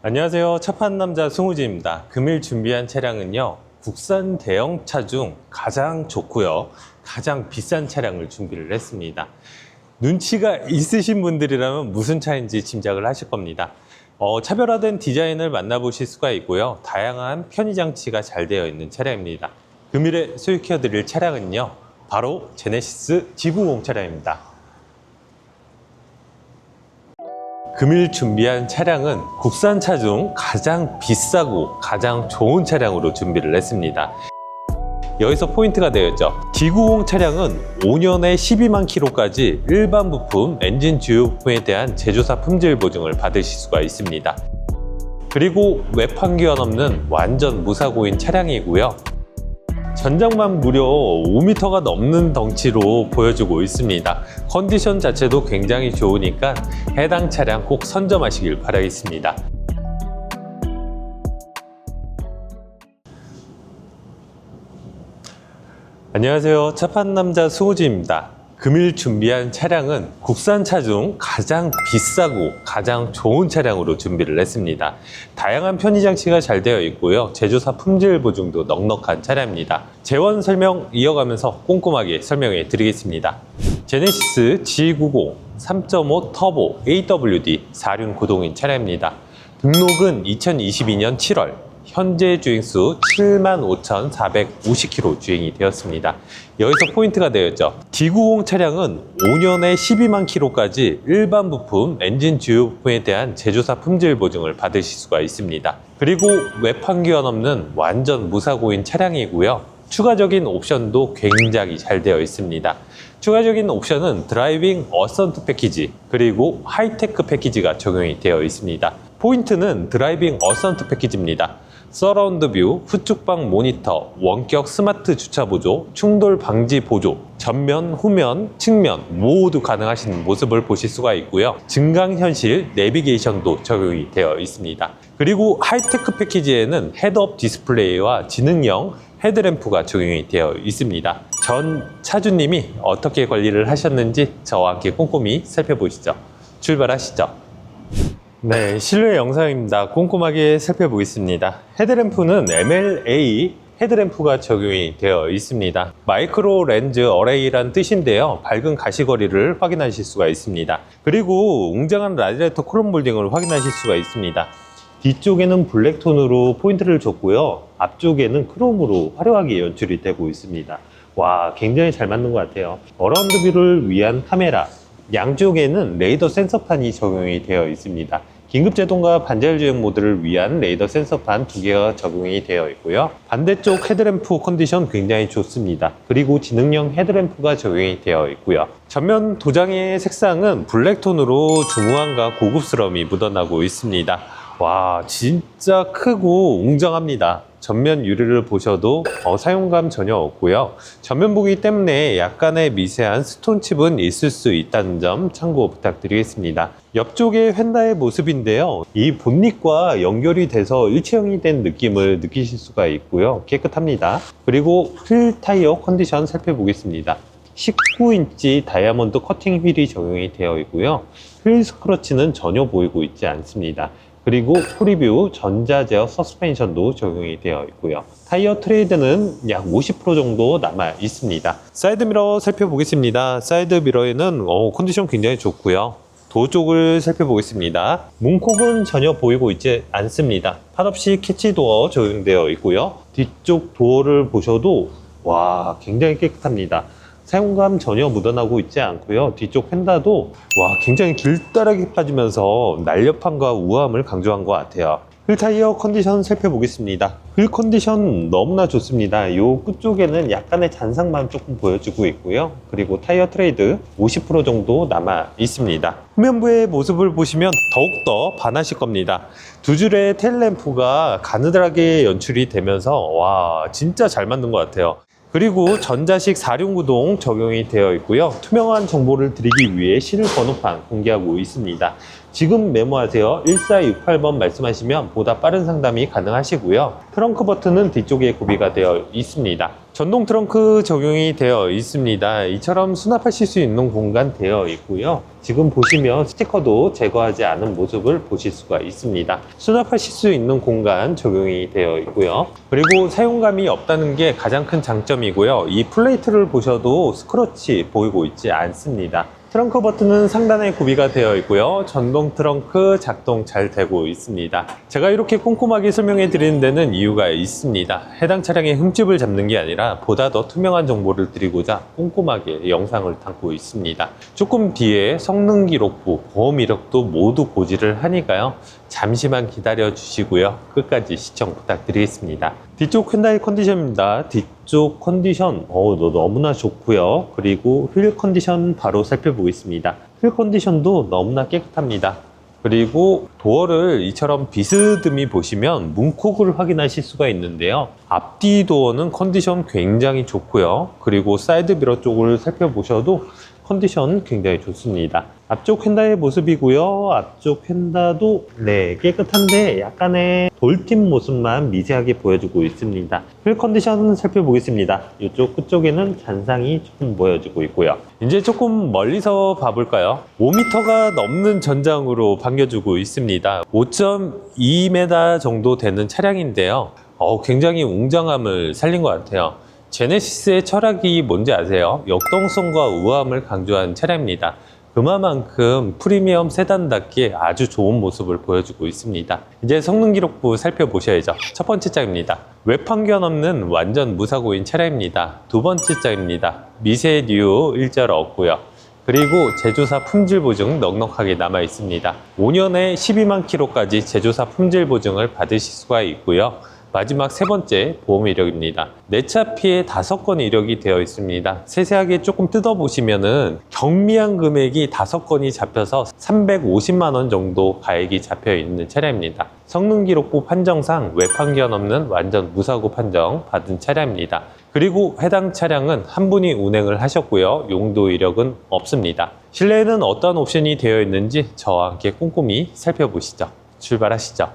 안녕하세요. 차판 남자 승우지입니다. 금일 준비한 차량은요. 국산 대형차 중 가장 좋고요. 가장 비싼 차량을 준비를 했습니다. 눈치가 있으신 분들이라면 무슨 차인지 짐작을 하실 겁니다. 어, 차별화된 디자인을 만나보실 수가 있고요. 다양한 편의 장치가 잘 되어 있는 차량입니다. 금일에 소유키어드릴 차량은요. 바로 제네시스 G90 차량입니다. 금일 준비한 차량은 국산차 중 가장 비싸고 가장 좋은 차량으로 준비를 했습니다. 여기서 포인트가 되었죠. G90 차량은 5년에 12만 킬로까지 일반 부품, 엔진 주요 부품에 대한 제조사 품질 보증을 받으실 수가 있습니다. 그리고 외판기원 없는 완전 무사고인 차량이고요. 전장만 무려 5m가 넘는 덩치로 보여주고 있습니다. 컨디션 자체도 굉장히 좋으니까 해당 차량 꼭 선점하시길 바라겠습니다. 안녕하세요. 차판 남자 수호지입니다. 금일 준비한 차량은 국산차 중 가장 비싸고 가장 좋은 차량으로 준비를 했습니다. 다양한 편의 장치가 잘 되어 있고요. 제조사 품질 보증도 넉넉한 차량입니다. 재원 설명 이어가면서 꼼꼼하게 설명해 드리겠습니다. 제네시스 G90 3.5 터보 AWD 4륜 구동인 차량입니다. 등록은 2022년 7월, 현재 주행수 75,450km 주행이 되었습니다. 여기서 포인트가 되었죠. D90 차량은 5년에 12만 킬로까지 일반 부품, 엔진 주요 부품에 대한 제조사 품질 보증을 받으실 수가 있습니다. 그리고 외판기원 없는 완전 무사고인 차량이고요. 추가적인 옵션도 굉장히 잘 되어 있습니다. 추가적인 옵션은 드라이빙 어선트 패키지 그리고 하이테크 패키지가 적용이 되어 있습니다. 포인트는 드라이빙 어선트 패키지입니다. 서라운드 뷰, 후측방 모니터, 원격 스마트 주차 보조, 충돌 방지 보조, 전면, 후면, 측면 모두 가능하신 모습을 보실 수가 있고요. 증강현실 내비게이션도 적용이 되어 있습니다. 그리고 하이테크 패키지에는 헤드업 디스플레이와 지능형 헤드램프가 적용이 되어 있습니다. 전 차주님이 어떻게 관리를 하셨는지 저와 함께 꼼꼼히 살펴보시죠. 출발하시죠. 네, 실내 영상입니다. 꼼꼼하게 살펴보겠습니다. 헤드램프는 MLA 헤드램프가 적용이 되어 있습니다. 마이크로 렌즈 어레이란 뜻인데요. 밝은 가시거리를 확인하실 수가 있습니다. 그리고 웅장한 라디에이터 크롬 몰딩을 확인하실 수가 있습니다. 뒤쪽에는 블랙톤으로 포인트를 줬고요. 앞쪽에는 크롬으로 화려하게 연출이 되고 있습니다. 와, 굉장히 잘 맞는 것 같아요. 어라운드 뷰를 위한 카메라, 양쪽에는 레이더 센서판이 적용이 되어 있습니다. 긴급 제동과 반자율 주행 모드를 위한 레이더 센서판 두 개가 적용이 되어 있고요. 반대쪽 헤드램프 컨디션 굉장히 좋습니다. 그리고 지능형 헤드램프가 적용이 되어 있고요. 전면 도장의 색상은 블랙톤으로 중후함과 고급스러움이 묻어나고 있습니다. 와, 진짜 크고 웅장합니다. 전면 유리를 보셔도 어, 사용감 전혀 없고요. 전면 보기 때문에 약간의 미세한 스톤칩은 있을 수 있다는 점 참고 부탁드리겠습니다. 옆쪽에 휀다의 모습인데요. 이 본닛과 연결이 돼서 일체형이 된 느낌을 느끼실 수가 있고요. 깨끗합니다. 그리고 휠 타이어 컨디션 살펴보겠습니다. 19인치 다이아몬드 커팅 휠이 적용이 되어 있고요. 휠 스크러치는 전혀 보이고 있지 않습니다. 그리고 프리뷰 전자 제어 서스펜션도 적용이 되어 있고요. 타이어 트레이드는 약 50% 정도 남아 있습니다. 사이드 미러 살펴보겠습니다. 사이드 미러에는 어, 컨디션 굉장히 좋고요. 도어 쪽을 살펴보겠습니다. 문콕은 전혀 보이고 있지 않습니다. 팟없이 캐치도어 적용되어 있고요. 뒤쪽 도어를 보셔도 와 굉장히 깨끗합니다. 사용감 전혀 묻어나고 있지 않고요. 뒤쪽 펜다도 와 굉장히 길다랗게 빠지면서 날렵함과 우아함을 강조한 것 같아요. 휠 타이어 컨디션 살펴보겠습니다. 휠 컨디션 너무나 좋습니다. 요 끝쪽에는 약간의 잔상만 조금 보여주고 있고요. 그리고 타이어 트레이드 50% 정도 남아 있습니다. 후면부의 모습을 보시면 더욱더 반하실 겁니다. 두 줄의 텔램프가 가느다랗게 연출이 되면서 와 진짜 잘 만든 것 같아요. 그리고 전자식 4륜 구동 적용이 되어 있고요. 투명한 정보를 드리기 위해 실을 번호판 공개하고 있습니다. 지금 메모하세요. 1468번 말씀하시면 보다 빠른 상담이 가능하시고요. 트렁크 버튼은 뒤쪽에 구비가 되어 있습니다. 전동 트렁크 적용이 되어 있습니다. 이처럼 수납하실 수 있는 공간 되어 있고요. 지금 보시면 스티커도 제거하지 않은 모습을 보실 수가 있습니다. 수납하실 수 있는 공간 적용이 되어 있고요. 그리고 사용감이 없다는 게 가장 큰 장점이고요. 이 플레이트를 보셔도 스크러치 보이고 있지 않습니다. 트렁크 버튼은 상단에 구비가 되어 있고요. 전동 트렁크 작동 잘 되고 있습니다. 제가 이렇게 꼼꼼하게 설명해 드리는 데는 이유가 있습니다. 해당 차량의 흠집을 잡는 게 아니라 보다 더 투명한 정보를 드리고자 꼼꼼하게 영상을 담고 있습니다. 조금 뒤에 성능 기록부, 보험 이력도 모두 고지를 하니까요. 잠시만 기다려 주시고요. 끝까지 시청 부탁드리겠습니다. 뒤쪽 흔다이 컨디션입니다. 뒤 쪽 컨디션, 어, 너 너무나 좋고요. 그리고 휠 컨디션 바로 살펴보겠습니다. 휠 컨디션도 너무나 깨끗합니다. 그리고 도어를 이처럼 비스듬히 보시면 문콕을 확인하실 수가 있는데요. 앞뒤 도어는 컨디션 굉장히 좋고요. 그리고 사이드 미러 쪽을 살펴보셔도 컨디션 굉장히 좋습니다. 앞쪽 휀다의 모습이고요. 앞쪽 휀다도 네 깨끗한데 약간의 돌팀 모습만 미세하게 보여주고 있습니다. 휠 컨디션 살펴보겠습니다. 이쪽 끝쪽에는 잔상이 조금 보여주고 있고요. 이제 조금 멀리서 봐볼까요? 5m가 넘는 전장으로 반겨주고 있습니다. 5.2m 정도 되는 차량인데요. 어, 굉장히 웅장함을 살린 것 같아요. 제네시스의 철학이 뭔지 아세요? 역동성과 우아함을 강조한 차량입니다. 그만큼 프리미엄 세단답게 아주 좋은 모습을 보여주고 있습니다. 이제 성능 기록부 살펴보셔야죠. 첫 번째 장입니다. 외판견 없는 완전 무사고인 차량입니다. 두 번째 장입니다. 미세뉴 일절 없고요. 그리고 제조사 품질 보증 넉넉하게 남아 있습니다. 5년에 12만 킬로까지 제조사 품질 보증을 받으실 수가 있고요. 마지막 세 번째 보험 이력입니다. 내 차 피해 다섯 건 이력이 되어 있습니다. 세세하게 조금 뜯어보시면은 경미한 금액이 다섯 건이 잡혀서 350만 원 정도 가액이 잡혀 있는 차량입니다. 성능 기록부 판정상 외판견 없는 완전 무사고 판정 받은 차량입니다. 그리고 해당 차량은 한 분이 운행을 하셨고요. 용도 이력은 없습니다. 실내에는 어떤 옵션이 되어 있는지 저와 함께 꼼꼼히 살펴보시죠. 출발하시죠.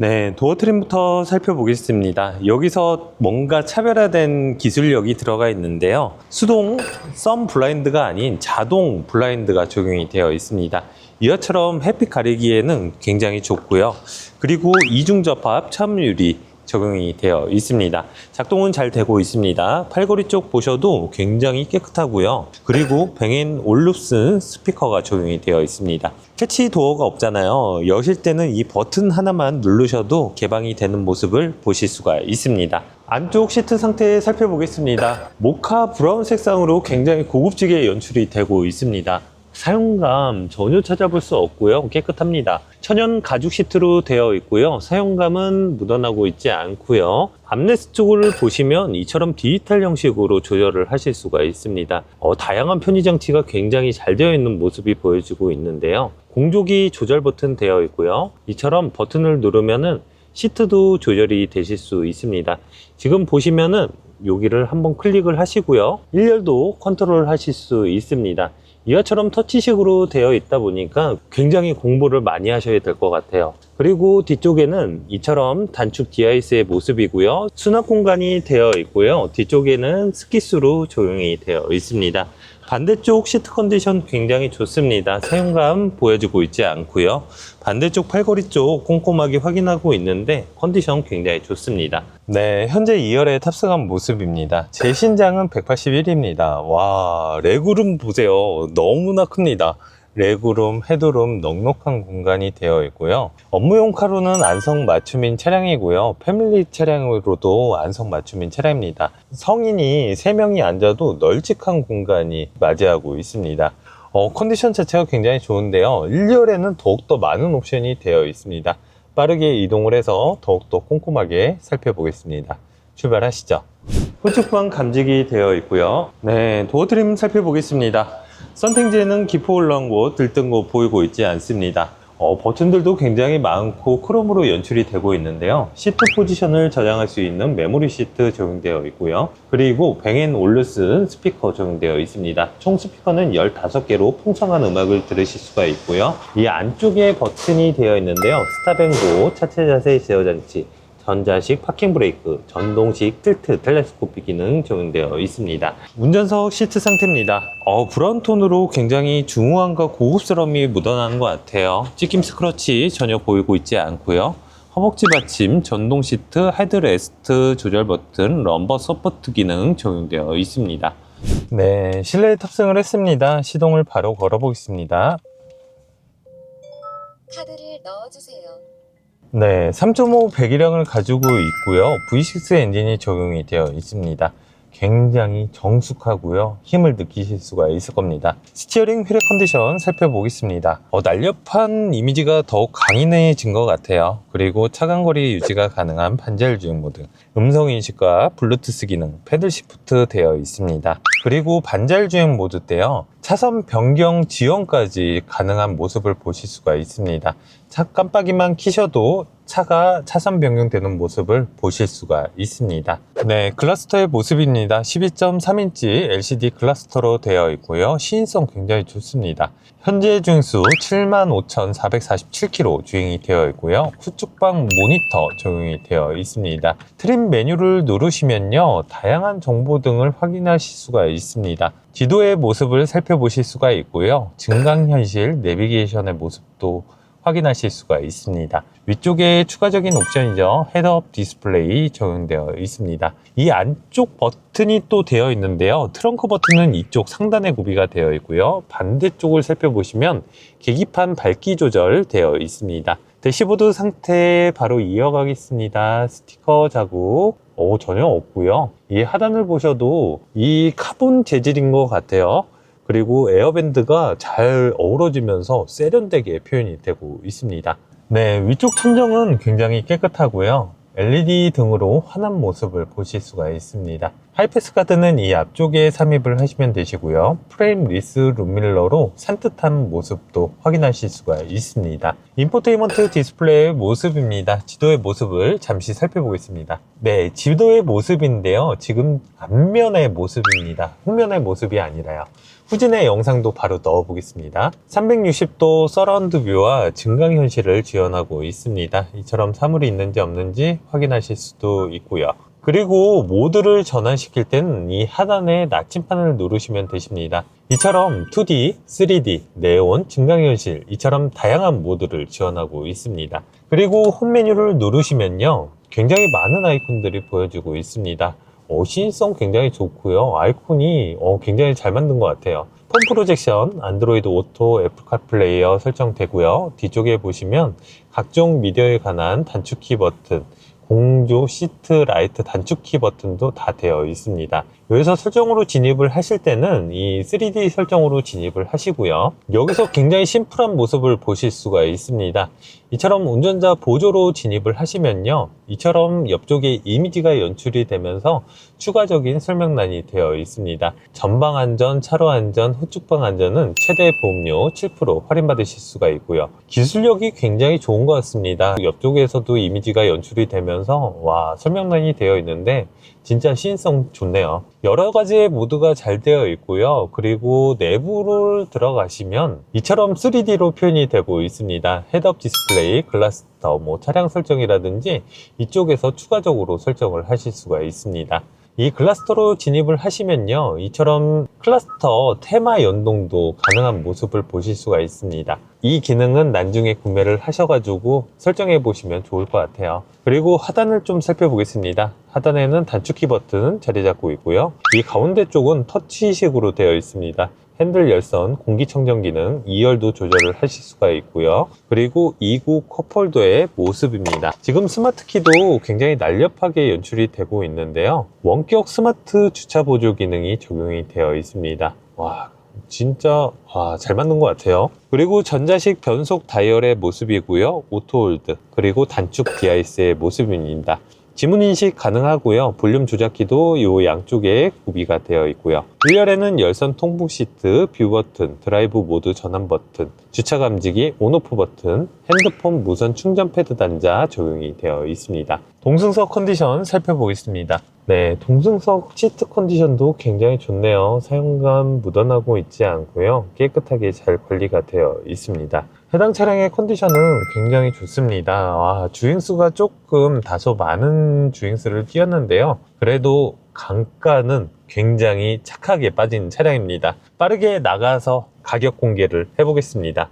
네, 도어 트림부터 살펴보겠습니다. 여기서 뭔가 차별화된 기술력이 들어가 있는데요. 수동 썬 블라인드가 아닌 자동 블라인드가 적용이 되어 있습니다. 이어처럼 햇빛 가리기에는 굉장히 좋고요. 그리고 이중 접합 첨유리 적용이 되어 있습니다. 작동은 잘 되고 있습니다. 팔걸이 쪽 보셔도 굉장히 깨끗하고요. 그리고 뱅앤 올룹슨 스피커가 적용이 되어 있습니다. 캐치 도어가 없잖아요. 여실 때는 이 버튼 하나만 누르셔도 개방이 되는 모습을 보실 수가 있습니다. 안쪽 시트 상태 살펴보겠습니다. 모카 브라운 색상으로 굉장히 고급지게 연출이 되고 있습니다. 사용감 전혀 찾아볼 수 없고요. 깨끗합니다. 천연 가죽 시트로 되어 있고요. 사용감은 묻어나고 있지 않고요. 암레스 쪽을 보시면 이처럼 디지털 형식으로 조절을 하실 수가 있습니다. 어, 다양한 편의 장치가 굉장히 잘 되어 있는 모습이 보여지고 있는데요. 공조기 조절 버튼 되어 있고요. 이처럼 버튼을 누르면은 시트도 조절이 되실 수 있습니다. 지금 보시면은 여기를 한번 클릭을 하시고요. 1열도 컨트롤 하실 수 있습니다. 이와처럼 터치식으로 되어 있다 보니까 굉장히 공부를 많이 하셔야 될 것 같아요. 그리고 뒤쪽에는 이처럼 단축 디아이스의 모습이고요. 수납 공간이 되어 있고요. 뒤쪽에는 스키스로 조용히 되어 있습니다. 반대쪽 시트 컨디션 굉장히 좋습니다. 사용감 보여주고 있지 않고요. 반대쪽 팔걸이 쪽 꼼꼼하게 확인하고 있는데 컨디션 굉장히 좋습니다. 네, 현재 2열에 탑승한 모습입니다. 제 신장은 181입니다. 와, 레그룸 보세요. 너무나 큽니다. 레그룸, 헤드룸 넉넉한 공간이 되어 있고요. 업무용 카로는 안성 맞춤인 차량이고요. 패밀리 차량으로도 안성 맞춤인 차량입니다. 성인이 3명이 앉아도 널찍한 공간이 맞이하고 있습니다. 어, 컨디션 자체가 굉장히 좋은데요. 1열에는 더욱더 많은 옵션이 되어 있습니다. 빠르게 이동을 해서 더욱더 꼼꼼하게 살펴보겠습니다. 출발하시죠. 후측방 감지기 되어 있고요. 네, 도어 트림 살펴보겠습니다. 선팅제는 기포 올라온 곳, 들뜬 곳 보이고 있지 않습니다. 어, 버튼들도 굉장히 많고 크롬으로 연출이 되고 있는데요. 시트 포지션을 저장할 수 있는 메모리 시트 적용되어 있고요. 그리고 뱅앤 올루슨 스피커 적용되어 있습니다. 총 스피커는 15개로 풍성한 음악을 들으실 수가 있고요. 이 안쪽에 버튼이 되어 있는데요. 스탑 앤고, 차체 자세 제어 장치, 전자식 파킹 브레이크, 전동식 틸트 텔레스코픽 기능 적용되어 있습니다. 운전석 시트 상태입니다. 어, 브라운 톤으로 굉장히 중후함과 고급스러움이 묻어나는 것 같아요. 찢김 스크러치 전혀 보이고 있지 않고요. 허벅지 받침, 전동 시트, 헤드레스트 조절 버튼, 럼버 서포트 기능 적용되어 있습니다. 네, 실내에 탑승을 했습니다. 시동을 바로 걸어보겠습니다. 카드를 넣어주세요. 네, 3.5 배기량을 가지고 있고요. V6 엔진이 적용이 되어 있습니다. 굉장히 정숙하고요. 힘을 느끼실 수가 있을 겁니다. 스티어링 휠의 컨디션 살펴보겠습니다. 어, 날렵한 이미지가 더욱 강인해진 것 같아요. 그리고 차간거리 유지가 가능한 반자율 주행 모드, 음성 인식과 블루투스 기능, 패들 시프트 되어 있습니다. 그리고 반자율 주행 모드 때요. 차선 변경 지원까지 가능한 모습을 보실 수가 있습니다. 차 깜빡이만 키셔도 차가 차선 변경되는 모습을 보실 수가 있습니다. 네, 클러스터의 모습입니다. 12.3인치 LCD 클러스터로 되어 있고요. 시인성 굉장히 좋습니다. 현재 주행수 75,447km 주행이 되어 있고요. 후측방 모니터 적용이 되어 있습니다. 트림 메뉴를 누르시면요. 다양한 정보 등을 확인하실 수가 있습니다. 지도의 모습을 살펴보실 수가 있고요. 증강현실 내비게이션의 모습도 확인하실 수가 있습니다. 위쪽에 추가적인 옵션이죠. 헤드업 디스플레이 적용되어 있습니다. 이 안쪽 버튼이 또 되어 있는데요. 트렁크 버튼은 이쪽 상단에 구비가 되어 있고요. 반대쪽을 살펴보시면 계기판 밝기 조절 되어 있습니다. 대시보드 상태 바로 이어가겠습니다. 스티커 자국 오, 전혀 없고요. 이 하단을 보셔도 이 카본 재질인 것 같아요. 그리고 에어밴드가 잘 어우러지면서 세련되게 표현이 되고 있습니다. 네, 위쪽 천정은 굉장히 깨끗하고요. LED 등으로 환한 모습을 보실 수가 있습니다. 하이패스 카드는 이 앞쪽에 삽입을 하시면 되시고요. 프레임 리스 룸밀러로 산뜻한 모습도 확인하실 수가 있습니다. 인포테인먼트 디스플레이의 모습입니다. 지도의 모습을 잠시 살펴보겠습니다. 네, 지도의 모습인데요. 지금 앞면의 모습입니다. 후면의 모습이 아니라요. 후진의 영상도 바로 넣어보겠습니다. 360도 서라운드 뷰와 증강현실을 지원하고 있습니다. 이처럼 사물이 있는지 없는지 확인하실 수도 있고요. 그리고 모드를 전환시킬 때는 이 하단에 나침판을 누르시면 되십니다. 이처럼 2D, 3D, 네온, 증강현실 이처럼 다양한 모드를 지원하고 있습니다. 그리고 홈 메뉴를 누르시면요. 굉장히 많은 아이콘들이 보여지고 있습니다. 어, 시인성 굉장히 좋고요. 아이콘이 어, 굉장히 잘 만든 것 같아요. 폰 프로젝션, 안드로이드 오토, 애플 카플레이어 설정되고요. 뒤쪽에 보시면 각종 미디어에 관한 단축키 버튼, 공조, 시트, 라이트 단축키 버튼도 다 되어 있습니다. 여기서 설정으로 진입을 하실 때는 이 3D 설정으로 진입을 하시고요. 여기서 굉장히 심플한 모습을 보실 수가 있습니다. 이처럼 운전자 보조로 진입을 하시면요. 이처럼 옆쪽에 이미지가 연출이 되면서 추가적인 설명란이 되어 있습니다. 전방 안전, 차로 안전, 후측방 안전은 최대 보험료 7% 할인받으실 수가 있고요. 기술력이 굉장히 좋은 것 같습니다. 옆쪽에서도 이미지가 연출이 되면서 와 설명란이 되어 있는데 진짜 시인성 좋네요. 여러 가지의 모드가 잘 되어 있고요. 그리고 내부를 들어가시면 이처럼 3D로 표현이 되고 있습니다. 헤드업 디스플레이, 글라스터, 뭐 차량 설정이라든지 이쪽에서 추가적으로 설정을 하실 수가 있습니다. 이 클러스터로 진입을 하시면요. 이처럼 클러스터 테마 연동도 가능한 모습을 보실 수가 있습니다. 이 기능은 나중에 구매를 하셔가지고 설정해 보시면 좋을 것 같아요. 그리고 하단을 좀 살펴보겠습니다. 하단에는 단축키 버튼 자리 잡고 있고요. 이 가운데 쪽은 터치식으로 되어 있습니다. 핸들 열선, 공기청정 기능, 2열도 조절을 하실 수가 있고요. 그리고 2구 컵홀더의 모습입니다. 지금 스마트 키도 굉장히 날렵하게 연출이 되고 있는데요. 원격 스마트 주차 보조 기능이 적용이 되어 있습니다. 와, 진짜 와, 잘 만든 것 같아요. 그리고 전자식 변속 다이얼의 모습이고요. 오토홀드, 그리고 단축 디아이스의 모습입니다. 지문 인식 가능하고요. 볼륨 조작키도 요 양쪽에 구비가 되어 있고요. 1열에는 열선 통풍 시트, 뷰 버튼, 드라이브 모드 전환 버튼, 주차 감지기, 온오프 버튼, 핸드폰 무선 충전 패드 단자 적용이 되어 있습니다. 동승석 컨디션 살펴보겠습니다. 네, 동승석 시트 컨디션도 굉장히 좋네요. 사용감 묻어나고 있지 않고요. 깨끗하게 잘 관리가 되어 있습니다. 해당 차량의 컨디션은 굉장히 좋습니다. 와, 주행수가 조금 다소 많은 주행수를 띄었는데요. 그래도 강가는 굉장히 착하게 빠진 차량입니다. 빠르게 나가서 가격 공개를 해보겠습니다.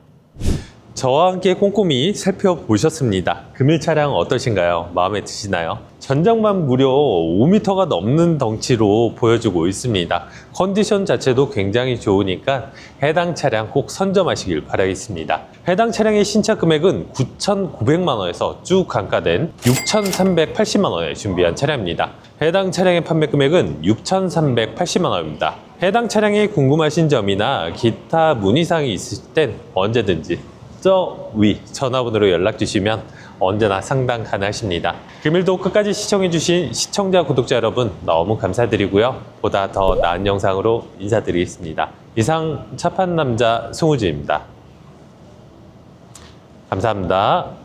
저와 함께 꼼꼼히 살펴보셨습니다. 금일 차량 어떠신가요? 마음에 드시나요? 전장만 무려 5m가 넘는 덩치로 보여주고 있습니다. 컨디션 자체도 굉장히 좋으니까 해당 차량 꼭 선점하시길 바라겠습니다. 해당 차량의 신차 금액은 9,900만 원에서 쭉 감가된 6,380만 원에 준비한 차량입니다. 해당 차량의 판매 금액은 6,380만 원입니다. 해당 차량에 궁금하신 점이나 기타 문의사항이 있으실 땐 언제든지 저 위 전화번호로 연락 주시면 언제나 상담 가능하십니다. 금일도 끝까지 시청해주신 시청자, 구독자 여러분 너무 감사드리고요. 보다 더 나은 영상으로 인사드리겠습니다. 이상 차판 남자 송우지입니다. 감사합니다.